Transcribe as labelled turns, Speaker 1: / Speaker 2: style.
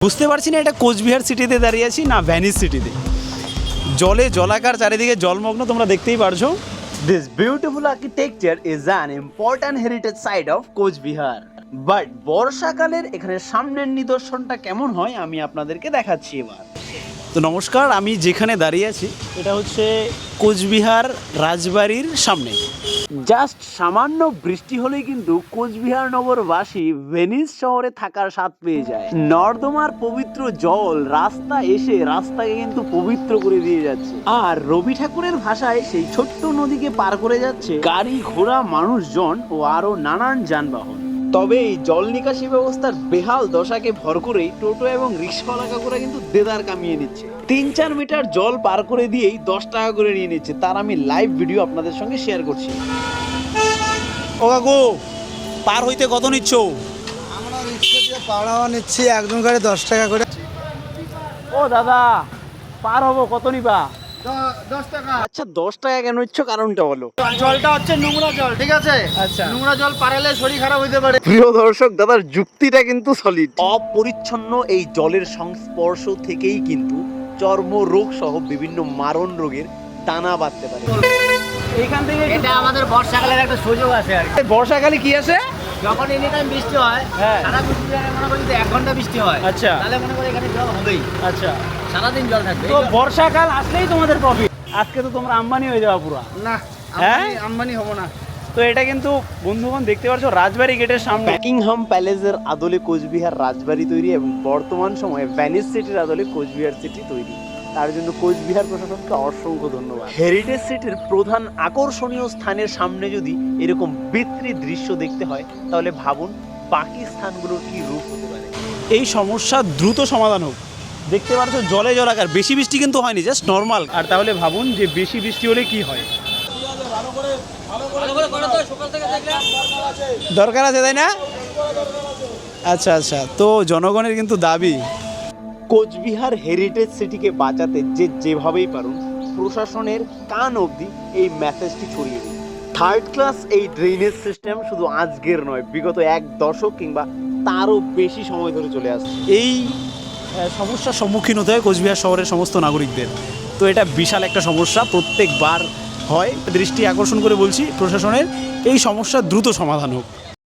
Speaker 1: বুঝতে পারছি না এটা কোচবিহার সিটিতে দাঁড়িয়ে আছি না ভ্যানিস সিটিতে জলে জলাকার চারিদিকে জলমগ্ন তোমরা দেখতেই পারছ। This beautiful architecture is an important heritage site of Coochbehar but বর্ষাকালের এখানে সামনের নিদর্শনটা কেমন হয় আমি আপনাদেরকে দেখাচ্ছি এবার। তো নমস্কার আমি যেখানে দাঁড়িয়ে আছি এটা হচ্ছে কোচবিহার রাজবাড়ির সামনে। জাস্ট সামান্য বৃষ্টি হলেই কিন্তু কোচবিহার নগরবাসী ভেনিস শহরে থাকার স্বাদ পেয়ে যায়। নর্দমার পবিত্র জল রাস্তা এসে রাস্তাকে কিন্তু পবিত্র করে দিয়ে যাচ্ছে। আর রবি ঠাকুরের ভাষায় সেই ছোট্ট নদীকে পার করে যাচ্ছে গাড়ি ঘোড়া মানুষজন ও আরও নানান যানবাহন। তবে এই জল নিকাশি ব্যবস্থার বেহাল দশাকে ভর করেই টোটো এবং রিক্সাওয়ালা কাকুরা কিন্তু দেদার কামিয়ে নিচ্ছে। তিন চার মিটার জল পার করে দিয়েই দশ টাকা করে নিয়ে নিচ্ছে। তার আমি লাইভ ভিডিও আপনাদের সঙ্গে শেয়ার করছি। ও কাকু পার হইতে কত নিচ্ছ?
Speaker 2: আমরা রিক্সা দিয়ে পাড়াও নিচ্ছি একজন করে দশ টাকা করে।
Speaker 1: ও দাদা পার হব কত নিবা? আচ্ছা দশ টাকা কেন নিচ্ছ? কারণটা বলো।
Speaker 2: জলটা হচ্ছে নোংরা জল ঠিক আছে?
Speaker 1: আচ্ছা।
Speaker 2: নোংরা জল পারালে শরীর খারাপ হইতে পারে।
Speaker 1: প্রিয় দর্শক দাদার যুক্তিটা কিন্তু সলিড অপরিচ্ছন্ন এই জলের সংস্পর্শ থেকেই কিন্তু চর্মরোগ সহ বিভিন্ন মারণ রোগের দানা বাঁধতে পারে। এখান থেকে
Speaker 3: এটা আমাদের বর্ষাকালের একটা সুযোগ আছে আর
Speaker 1: বর্ষাকালে কি আছে
Speaker 3: যখন এনি টাইম বৃষ্টি হয়
Speaker 1: হ্যাঁ।
Speaker 3: সারা জায়গায় মনে করি এক ঘণ্টা বৃষ্টি হয়।
Speaker 1: আচ্ছা।
Speaker 3: তাহলে মনে করি এখানে জল হবেই।
Speaker 1: আচ্ছা।
Speaker 3: সারাদিন জল থাকবে।
Speaker 1: তো বর্ষাকাল আসলেই তোমাদের প্রফিট আজকে তো তোমরা আম্বানি হয়ে যাওয়া পুরো।
Speaker 2: না
Speaker 1: হ্যাঁ?
Speaker 2: আম্বানি- আম্বানি হব না।
Speaker 1: তো এটা কিন্তু বন্ধুগণ দেখতে পাচ্ছ রাজবাড়ি গেটের সামনে। ব্যাকিংহাম প্যালেসের আদলে কোচবিহার রাজবাড়ি তৈরি এবং বর্তমান সময়ে ভ্যানিস সিটির আদলে কোচবিহার সিটি তৈরি। তার জন্য কোচবিহার প্রশাসনকে অসংখ্য ধন্যবাদ। হেরিটেজ সিটির প্রধান আকর্ষণীয় স্থানের সামনে যদি এরকম বিস্তৃত দৃশ্য দেখতে হয় তাহলে ভাবুন বাকি স্থানগুলোর কি রূপ হতে পারে। এই সমস্যা দ্রুত সমাধান হোক। দেখতে পাচ্ছ জলে জলাকার বেশি বৃষ্টি কিন্তু হয়নি জাস্ট নর্মাল আর তাহলে ভাবুন যে বেশি বৃষ্টি হলে কি হয়? দরকার আছে তাই না? আচ্ছা আচ্ছা। তো জনগণের কিন্তু দাবি কোচবিহার হেরিটেজ সিটিকে বাঁচাতে যে যেভাবেই পারুন, প্রশাসনের কান অবধি এই মেসেজটি ছড়িয়ে দিন। থার্ড ক্লাস এই ড্রেনেজ সিস্টেম শুধু আজকের নয়, বিগত এক দশক কিংবা তারও বেশি সময় ধরে চলে আসছে। এই সমস্যার সম্মুখীন হতে হয় কোচবিহার শহরের সমস্ত নাগরিকদের। তো এটা বিশাল একটা সমস্যা, প্রত্যেকবার হয়। দৃষ্টি আকর্ষণ করে বলছি, প্রশাসনের এই সমস্যা দ্রুত সমাধান হোক।